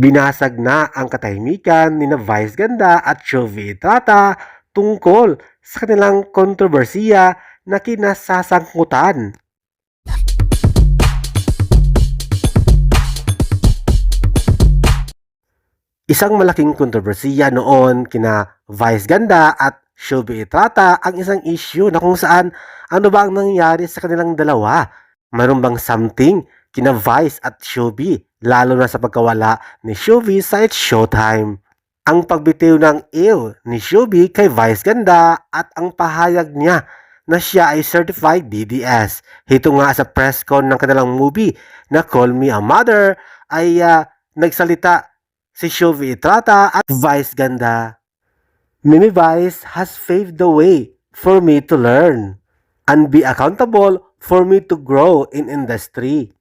Binasag na ang katahimikan ni Vice Ganda at Jovi Estrada tungkol sa kanilang kontrobersiya na kinasasangkutan. Isang malaking kontrobersiya noon kina Vice Ganda at Jovi Estrada ang isang issue na kung saan ano ba ang nangyari sa kanilang dalawa. Mayroon bang something kina Vice at Jovi lalo na sa pagkawala ni Jovi sa It's Showtime. Ang pagbitiw ng ill ni Jovi kay Vice Ganda at ang pahayag niya na siya ay certified DDS. Hito nga sa press con ng kanilang movie na Call Me a Mother ay ah, nagsalita si Jovi Estrada at Vice Ganda. Mimi Vice has paved the way for me to learn and be accountable for me to grow in industry.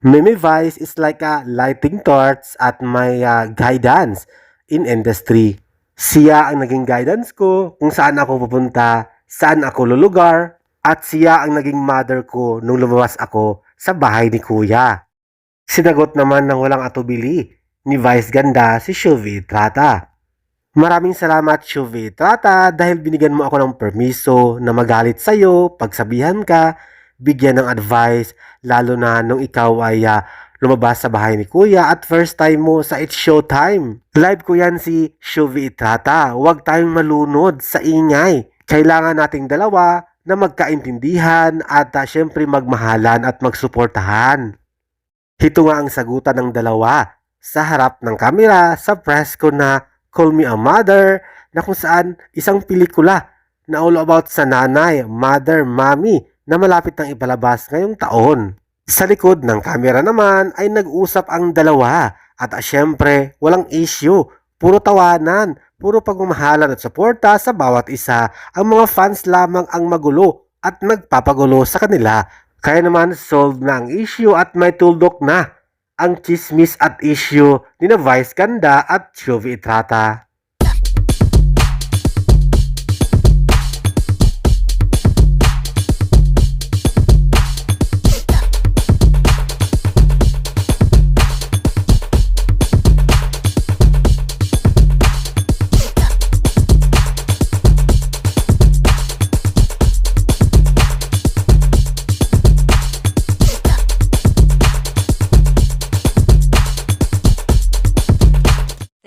Mimi Vice is like a lighting torch at my uh, guidance in industry. Siya ang naging guidance ko kung saan ako pupunta, saan ako lulugar, at siya ang naging mother ko nung lumabas ako sa bahay ni kuya. Sinagot naman ng walang atubili ni Vice Ganda si Shuvi Trata. Maraming salamat Shuvi Trata dahil binigyan mo ako ng permiso na magalit sa'yo, pagsabihan ka, bigyan ng advice, lalo na nung ikaw ay ah, lumabas sa bahay ni Kuya at first time mo sa It's Showtime. Live ko yan si Shuvi Trata. Huwag tayong malunod sa ingay. Kailangan nating dalawa na magkaintindihan at ah, syempre magmahalan at magsuportahan. Ito nga ang sagutan ng dalawa sa harap ng kamera sa press ko na Call Me a Mother na kung saan isang pelikula na all about sa nanay, mother, mommy na malapit nang ipalabas ngayong taon. Sa likod ng kamera naman ay nag-usap ang dalawa at syempre walang issue, puro tawanan, puro pagmamahalan at suporta sa bawat isa. Ang mga fans lamang ang magulo at nagpapagulo sa kanila. Kaya naman solved na ang issue at may tuldok na ang chismis at issue ni Vice Ganda at Jovi Estrada.